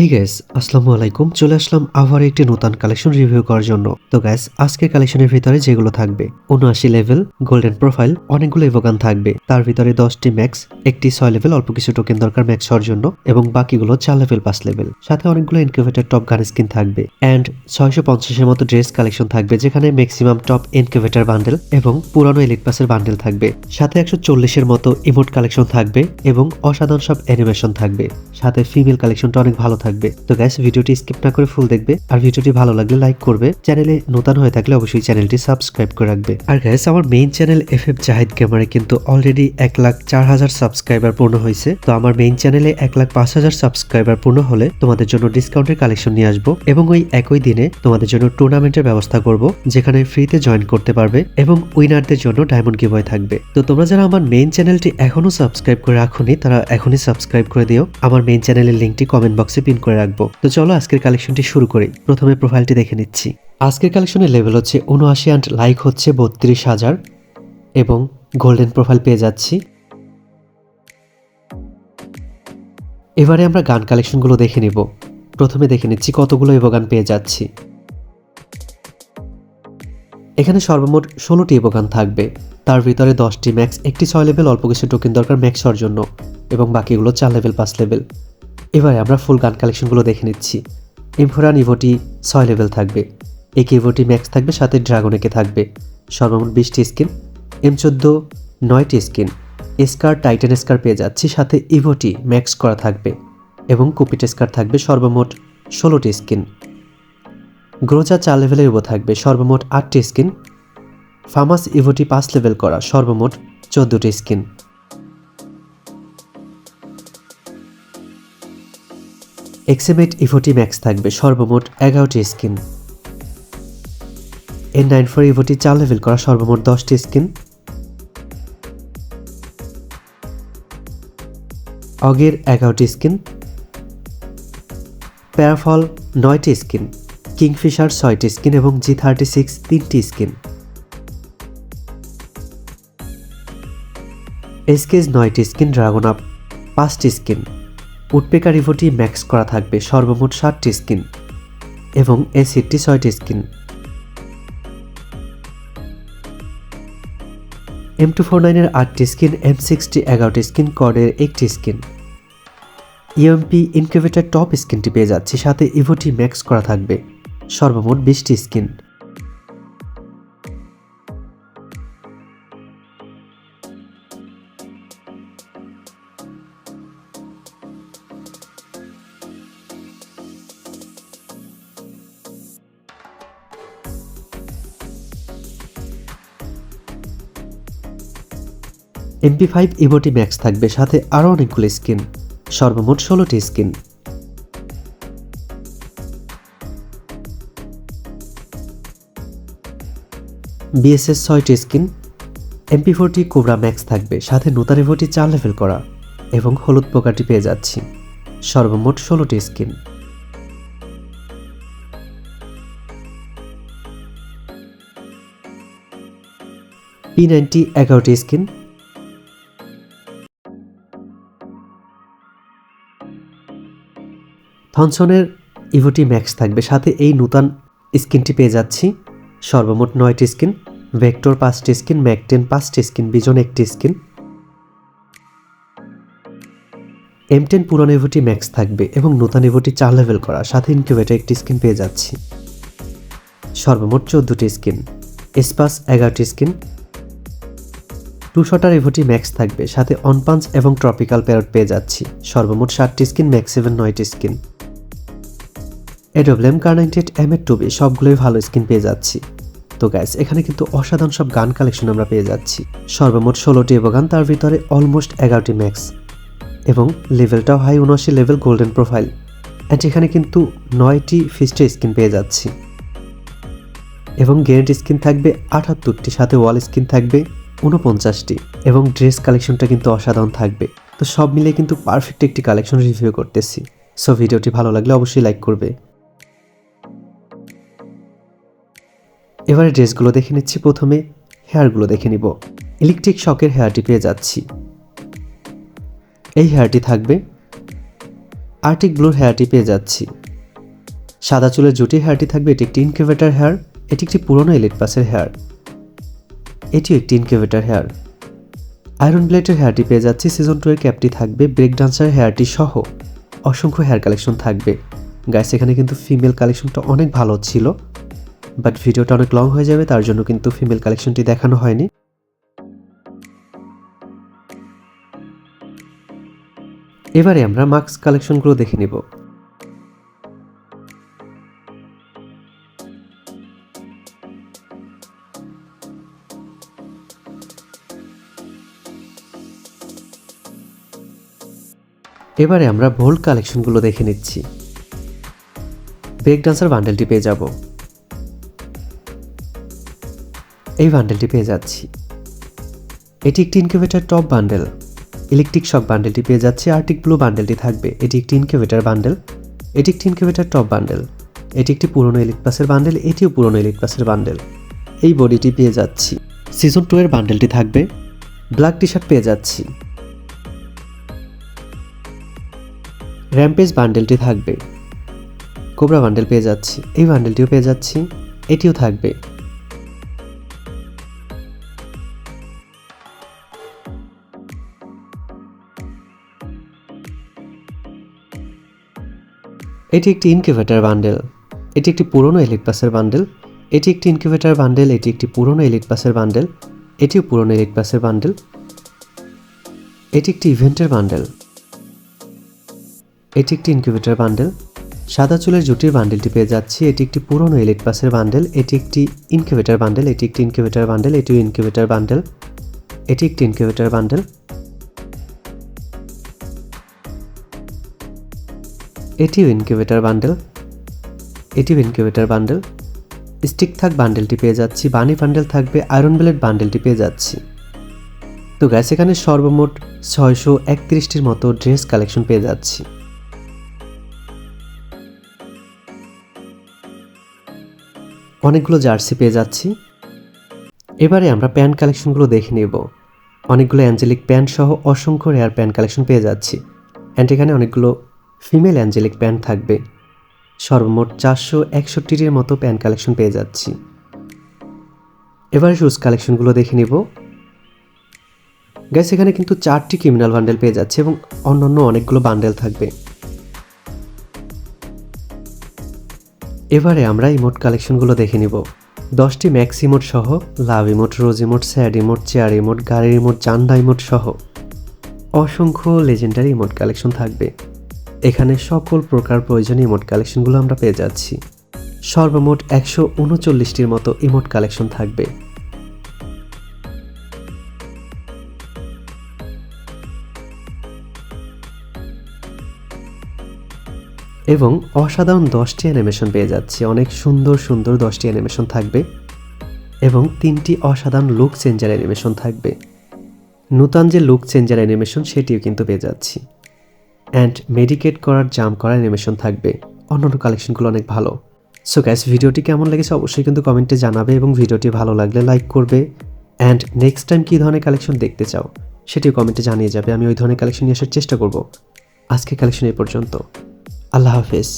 এই গ্যাস আসসালামু আলাইকুম। চলে আসলাম আবার একটি নতুন কালেকশন রিভিউ করার জন্য। তো গ্যাস আজকের কালেকশনের ভিতরে যেগুলো থাকবে, উনআশি লেভেল গোল্ডেন প্রোফাইল অনেকগুলো এভোগান থাকবে। তার ভিতরে দশটি ম্যাক্স একটি ছয় লেভেল অল্প কিছু টোকেন দরকার ম্যাক্স হওয়ার জন্য, এবং বাকিগুলো চার লেভেল পাঁচ লেভেল সাথে অনেকগুলো ইনকিউবেটর টপ গান স্কিন থাকবে। অ্যান্ড ছয়শো পঞ্চাশের মতো ড্রেস কালেকশন থাকবে, যেখানে ম্যাক্সিমাম টপ ইনকিউবেটর বান্ডেল এবং পুরানো এলিট পাসের বান্ডেল থাকবে। সাথে একশো চল্লিশের মতো ইমোট কালেকশন থাকবে, এবং অসাধারণ সব অ্যানিমেশন থাকবে। সাথে ফিমেল কালেকশনটা অনেক ভালো থাকবে। তো গ্যাস ভিডিওটি স্কিপ না করে ফুল দেখবে। আর ভিডিওটি ভালো লাগলে লাইক করবে। চ্যানেলে নতুন হয়ে থাকলে অবশ্যই চ্যানেলটি সাবস্ক্রাইব করে রাখবে। আর গ্যাস আমার main channel F F Zahid camera কিন্তু অলরেডি এক লাখ চার হাজার সাবস্ক্রাইবার পূর্ণ হয়েছে। তো আমার মেইন চ্যানেলে এক লাখ পাঁচ হাজার সাবস্ক্রাইবার পূর্ণ হলে তোমাদের জন্য ডিসকাউন্টের কালেকশন নিয়ে আসব। এবং ওই একই দিনে তোমাদের জন্য টুর্নামেন্টের ব্যবস্থা করব, যেখানে ফ্রিতে জয়েন করতে পারবে এবং উইনারদের জন্য ডায়মন্ড গিভওয়ে থাকবে। তো তোমরা যারা আমার মেইন চ্যানেলটি এখনও সাবস্ক্রাইব করে রাখোনি, তারা এখনই সাবস্ক্রাইব করে দিও। আমার মেইন চ্যানেলের লিঙ্কটি কমেন্ট বক্সে পিন করে রাখব। তো চলো আজকের কালেকশনটি শুরু করি। প্রথমে প্রোফাইলটি দেখে নিচ্ছি। আজকের কালেকশনের লেভেল হচ্ছে উনআশি অ্যান্ড লাইক হচ্ছে বত্রিশ হাজার এবং গোল্ডেন প্রোফাইল পেয়ে যাচ্ছি। এবারে আমরা গান কালেকশনগুলো দেখে নিব। প্রথমে দেখে নিচ্ছি কতগুলো এভো গান পেয়ে যাচ্ছি। এখানে সর্বমোট ষোলোটি এভো গান থাকবে। তার ভিতরে দশটি ম্যাক্স একটি ছয় লেভেল অল্প কিছু টোকেন দরকার ম্যাক্স হওয়ার জন্য এবং বাকিগুলো চার লেভেল পাঁচ লেভেল এবারে আমরা ফুল গান কালেকশনগুলো দেখে নিচ্ছি। ইমফোরান ইভোটি ছয় লেভেল থাকবে। এক ইভোটি ম্যাক্স থাকবে, সাথে ড্রাগনেকে থাকবে। সর্বমোট বিশটি স্কিন এম চোদ্দ, নয়টি স্কিন স্কার টাইটান স্কার পেয়ে যাচ্ছি, সাথে ইভোটি ম্যাক্স করা থাকবে। এবং কুপিট স্কার থাকবে, সর্বমোট ষোলোটি স্কিন গ্রোজা চার লেভেলের ইভো থাকবে, সর্বমোট আটটি স্কিন ফার্মাস ইভোটি পাঁচ লেভেল করা, সর্বমোট চোদ্দোটি স্কিন এক্সেমেট ইভোটি ম্যাক্স থাকবে সর্বমোট এগারোটি স্কিন এন নাইন ফোর ইভোটি চার লেভেল করা সর্বমোট দশটি স্কিন অগের এগারোটি স্কিন প্যারাফল নয়টি স্কিন কিংফিশার ছয়টি স্কিন এবং জি থার্টি সিক্স তিনটি স্কিন এসকেজ নয়টি স্কিন ড্রাগন আপ পাঁচটি স্কিন উডপেকার রিভোটি ম্যাক্স করা থাকবে সর্বমোট ষাটটি স্কিন এবং এসিডটি ছয়টি স্কিন। এম টু ফোর নাইনের আটটি স্কিন, এম সিক্সটি এগারোটি স্কিন কর্ডের একটি স্কিন। ইএমপি ইনকিউবেটার টপ স্কিনটি পেয়ে যাচ্ছি, সাথে ইভোটি ম্যাক্স করা থাকবে সর্বমোট বিশটি স্কিন। এমপি ফাইভ ইভোটি ম্যাক্স থাকবে, সাথে আরও অনেকগুলো স্কিন, সর্বমোট ষোলোটি স্কিন। বিএসএস ছয়টি skin MP forty cobra max থাকবে, সাথে নূতন ইভোটি চার লেভেল করা, এবং হলুদ পোকাটি পেয়ে যাচ্ছি, সর্বমোট ষোলোটি স্কিন। পি নাইনটি এগারোটি স্কিন থনসনের ইভোটি ম্যাক্স থাকবে। সাথে এই নূতন স্কিনটি পেয়ে যাচ্ছি। সর্বমোট নয়টি স্কিন, ভেক্টর পাঁচটি স্কিন, ম্যাকটেন পাঁচটি স্কিন, বিজন একটি স্কিন। এম টেন পুরানো ইভোটি ম্যাক্স থাকবে এবং নূতন ইভোটি চার লেভেল করা। সাথে ইনকিউবেটার একটি স্কিন পেয়ে যাচ্ছি। সর্বমোট চোদ্দোটি স্কিন এসপাস এগারোটি স্কিন। টু শটার ইভোটি ম্যাক্স থাকবে। সাথে অনপাঞ্চ এবং ট্রপিক্যাল প্যারট পেয়ে যাচ্ছি। সর্বমোট ষাটটি স্কিন, ম্যাক্স সেভেন, নয়টি skin. AWM Kar ninety eight M এর টুবি সবগুলোই ভালো স্কিন পেয়ে যাচ্ছি। তো গ্যাস এখানে কিন্তু অসাধারণ সব গান কালেকশন আমরা পেয়ে যাচ্ছি। সর্বমোট ষোলোটি এভো গান তার ভিতরে অলমোস্ট এগারোটি ম্যাক্স এবং লেভেলটাও হাই উনআশি লেভেল গোল্ডেন প্রোফাইল অ্যান্ড এখানে কিন্তু নয়টি ফিস্টের স্কিন পেয়ে যাচ্ছি। এবং গেরেন্ট স্কিন থাকবে আটাত্তরটি, সাথে ওয়াল স্কিন থাকবে উনপঞ্চাশটি। এবং ড্রেস কালেকশনটা কিন্তু অসাধারণ থাকবে। তো সব মিলে কিন্তু পারফেক্ট একটি কালেকশন রিভিউ করতেছি। সো ভিডিওটি ভালো লাগলে অবশ্যই লাইক করবে। এবারে ড্রেসগুলো দেখে নিচ্ছি প্রথমে হেয়ারগুলো দেখে নিব। ইলেকট্রিক শকের হেয়ারটি পেয়ে যাচ্ছি। এই হেয়ারটি থাকবে। আর্টিক ব্লুর হেয়ারটি পেয়ে যাচ্ছি। সাদা চুলের জুটি হেয়ারটি থাকবে, এটি একটি ইনকিউবেটার হেয়ার এটি একটি পুরনো এলিট পাসের হেয়ার এটিও একটি ইনকিউবেটার হেয়ার আয়রন ব্লেডের হেয়ারটি পেয়ে যাচ্ছি সিজন টু এর ক্যাপটি থাকবে ব্রেক ডান্সার হেয়ারটি সহ অসংখ্য হেয়ার কালেকশন থাকবে। গাইস এখানে কিন্তু ফিমেল কালেকশনটা অনেক ভালো ছিল। বাট ভিডিওটা অনেক লং হয়ে যাবে, তার জন্য কিন্তু ফিমেল কালেকশনটি দেখানো হয়নি। এবারে আমরা মাস্ক কালেকশনগুলো দেখে নিব। এবারে আমরা ভোল্ট কালেকশনগুলো দেখে নিচ্ছি। ব্রেক ডান্সার বান্ডেলটি পেয়ে যাব। এই বান্ডেলটি পেয়ে যাচ্ছি। এটি একটি incubator top bundle electric shock বান্ডেলটি পেয়ে যাচ্ছে আর্টিক ব্লু বান্ডেলটি থাকবে। এটি একটি ইনকিউবেটার বান্ডেল এটি একটি ইনকিউবেটার টপ বান্ডেল এটি একটি পুরনো ইলিট পাসের বান্ডেল এটিও পুরনো ইলিট পাসের বান্ডেল এই বডিটি পেয়ে যাচ্ছি। সিজন টু এর বান্ডেলটি থাকবে। ব্ল্যাক টি শার্ট পেয়ে যাচ্ছি। র্যাম্পেজ বান্ডেলটি থাকবে। কোবরা বান্ডেল পেয়ে যাচ্ছি। এই বান্ডেলটিও পেয়ে যাচ্ছি। এটিও থাকবে। এটি একটি ইনকিউবেটার বান্ডেল এটি একটি পুরনো এলিট পাসের বান্ডেল এটি একটি ইনকিউবেটার বান্ডেল এটি একটি পুরনো এলিট পাসের বান্ডেল এটিও পুরনো এলিট পাসের বান্ডেল এটি একটি ইভেন্টের বান্ডেল এটি একটি ইনকিউবেটার বান্ডেল সাদা চুলের জুটির বান্ডেলটি পেয়ে যাচ্ছি এটি একটি পুরনো এলিট পাসের বান্ডেল এটি একটি ইনকিউবেটার বান্ডেল এটি একটি ইনকিউবেটার বান্ডেল এটিও ইনকিউবেটার বান্ডেল এটি একটি ইনকিউবেটার বান্ডেল এটিও ইনকিউবেটার বান্ডেল এটিও ইনকিউবেটার বান্ডেল স্টিক থাক বান্ডেলটি পেয়ে যাচ্ছি বানি বান্ডেল থাকবে আয়রন ব্লেড বান্ডেলটি পেয়ে যাচ্ছি। তো গ্যাস এখানে সর্বমোট ছয়শো একত্রিশটির মতো ড্রেস কালেকশন পেয়ে যাচ্ছি। অনেকগুলো জার্সি পেয়ে যাচ্ছি। এবারে আমরা প্যান্ট কালেকশনগুলো দেখে নেব। অনেকগুলো অ্যাঞ্জেলিক প্যান্ট সহ অসংখ্য রেয়ার প্যান্ট কালেকশন পেয়ে যাচ্ছি। অ্যান্ড এখানে অনেকগুলো ফিমেল অ্যাঞ্জেলিক প্যান্ট থাকবে। সর্বমোট চারশো একষট্টিটির মতো প্যান্ট কালেকশন পেয়ে যাচ্ছি। এবারে শুজ কালেকশনগুলো দেখে নেব। গ্যাস এখানে কিন্তু চারটি ক্রিমিনাল বান্ডেল পেয়ে যাচ্ছে এবং অন্যান্য অনেকগুলো বান্ডেল থাকবে। এবারে আমরা ইমোট কালেকশনগুলো দেখে নিব। দশটি ম্যাক্স ইমোট সহ, love emote rose emote sad emote chair emote গাড়ির ইমোট চান্দা ইমোট সহ। অসংখ্য লেজেন্ডারি ইমোট কালেকশন থাকবে। এখানে সকল প্রকার প্রয়োজনীয় ইমোট কালেকশনগুলো আমরা পেয়ে যাচ্ছি। সর্বমোট একশো উনচল্লিশটির মতো ইমোট কালেকশন থাকবে। এবং অসাধারণ দশটি অ্যানিমেশন পেয়ে যাচ্ছি। অনেক সুন্দর সুন্দর দশটি অ্যানিমেশন থাকবে। এবং তিনটি অসাধারণ লুক চেঞ্জার অ্যানিমেশন থাকবে। নূতন যে লুক চেঞ্জার অ্যানিমেশন সেটিও কিন্তু পেয়ে যাচ্ছি। অ্যান্ড মেডিকেট করার জাম করার অ্যানিমেশন থাকবে। অন্যান্য কালেকশনগুলো অনেক ভালো। সো গ্যাস ভিডিওটি কেমন লেগেছে অবশ্যই কিন্তু কমেন্টে জানাবে এবং ভিডিওটি ভালো লাগলে লাইক করবে। অ্যান্ড নেক্সট টাইম কী ধরনের কালেকশন দেখতে চাও, সেটিও কমেন্টে জানিয়ে যাবে। আমি ওই ধরনের কালেকশন নিয়ে আসার চেষ্টা করব। আজকে কালেকশন এ পর্যন্ত। আল্লাহ হাফেজ।